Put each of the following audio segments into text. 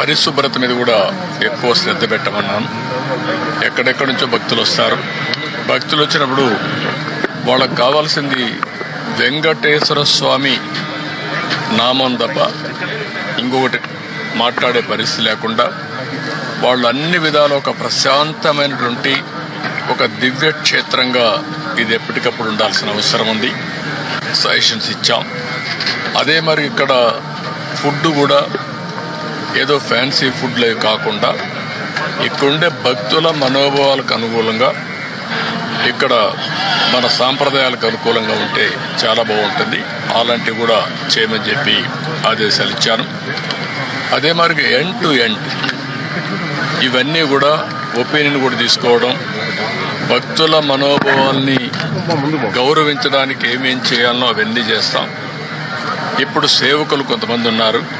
పరిశుభ్రత మీద కూడా ఎక్కువ శ్రద్ధ పెట్టమన్నాను. ఎక్కడెక్కడి నుంచో భక్తులు వస్తారు. భక్తులు వచ్చినప్పుడు వాళ్ళకి కావాల్సింది వెంకటేశ్వర స్వామి నామం తప్ప ఇంకొకటి మాట్లాడే పరిస్థితి లేకుండా వాళ్ళు అన్ని విధాలు ఒక ప్రశాంతమైనటువంటి ఒక దివ్య క్షేత్రంగా ఇది ఎప్పటికప్పుడు ఉండాల్సిన అవసరం ఉంది. సజెషన్స్ ఇచ్చాం. అదే మరి ఇక్కడ ఫుడ్ కూడా ఏదో ఫ్యాన్సీ ఫుడ్లే కాకుండా ఇక్కడుండే భక్తుల మనోభావాలకు అనుకూలంగా ఇక్కడ మన సాంప్రదాయాలకు అనుకూలంగా ఉంటే చాలా బాగుంటుంది. అలాంటివి కూడా చేయమని చెప్పి ఆదేశాలు ఇచ్చాను. అదే మరి ఎండ్ టు ఎండ్ ఇవన్నీ కూడా ఒపీనియన్ కూడా తీసుకోవడం భక్తుల మనోభావాల్ని గౌరవించడానికి ఏమేం చేయాలనో అవన్నీ చేస్తాం. ఇప్పుడు సేవకులు కొంతమంది ఉన్నారు.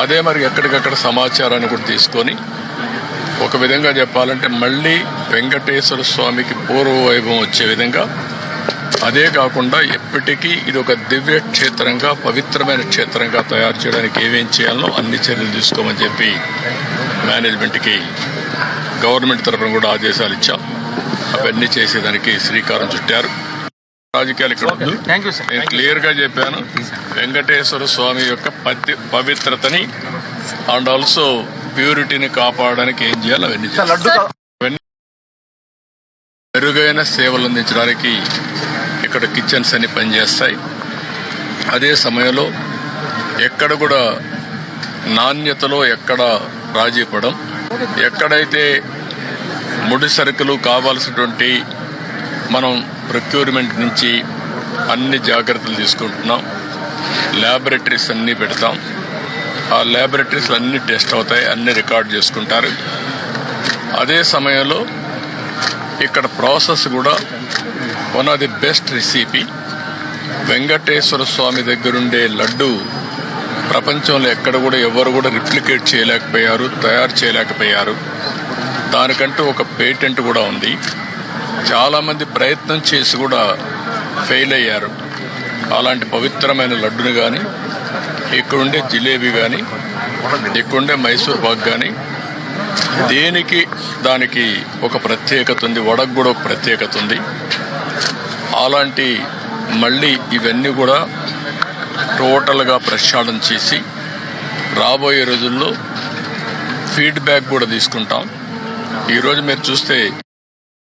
అదే మరి ఎక్కడికక్కడ సమాచారాన్ని కూడా తీసుకొని ఒక విధంగా చెప్పాలంటే మళ్ళీ వెంకటేశ్వర స్వామికి పూర్వ వైభవం వచ్చే విధంగా అదే కాకుండా ఎప్పటికీ ఇది ఒక దివ్య క్షేత్రంగా పవిత్రమైన క్షేత్రంగా తయారు చేయడానికి ఏమేం చేయాలో అన్ని చర్యలు తీసుకోమని చెప్పి మేనేజ్మెంట్కి గవర్నమెంట్ తరఫున కూడా ఆదేశాలు ఇచ్చాం. అవన్నీ చేసేదానికి శ్రీకారం చుట్టారు. రాజకీయాలు ఇక్కడ నేను క్లియర్గా చెప్పాను. వెంకటేశ్వర స్వామి యొక్క పతి పవిత్రతని అండ్ ఆల్సో ప్యూరిటీని కాపాడడానికి ఏం చేయాలో అవన్నీ మెరుగైన సేవలు అందించడానికి ఇక్కడ కిచెన్స్ అన్ని పనిచేస్తాయి. అదే సమయంలో ఎక్కడ కూడా నాణ్యతలో ఎక్కడ రాజీ పడం ఎక్కడైతే ముడి సరుకులు కావాల్సినటువంటి మనం ప్రొక్యూర్మెంట్ నుంచి అన్ని జాగ్రత్తలు తీసుకుంటున్నాం. ల్యాబొరేటరీస్ అన్నీ పెడతాం. ఆ ల్యాబొరేటరీస్ అన్ని టెస్ట్ అవుతాయి అన్ని రికార్డ్ చేసుకుంటారు. అదే సమయంలో ఇక్కడ ప్రాసెస్ కూడా one of the best recipe Venkateswara Swamy దగ్గరుండే లడ్డు ప్రపంచంలో ఎక్కడ కూడా ఎవరు కూడా రిప్లికేట్ చేయలేకపోయారు తయారు చేయలేకపోయారు. దానికంటూ ఒక పేటెంట్ కూడా ఉంది. చాలామంది ప్రయత్నం చేసి కూడా ఫెయిల్ అయ్యారు. అలాంటి పవిత్రమైన లడ్డుని కానీ ఇక్కడుండే జిలేబీ కానీ ఇక్కడుండే మైసూర్ పాక్ కానీ దేనికి దానికి ఒక ప్రత్యేకత ఉంది వడకు కూడా ఒక ప్రత్యేకత ఉంది. అలాంటి మళ్ళీ ఇవన్నీ కూడా టోటల్గా ప్రక్షాళన చేసి రాబోయే రోజుల్లో ఫీడ్బ్యాక్ కూడా తీసుకుంటాం. ఈరోజు మీరు చూస్తే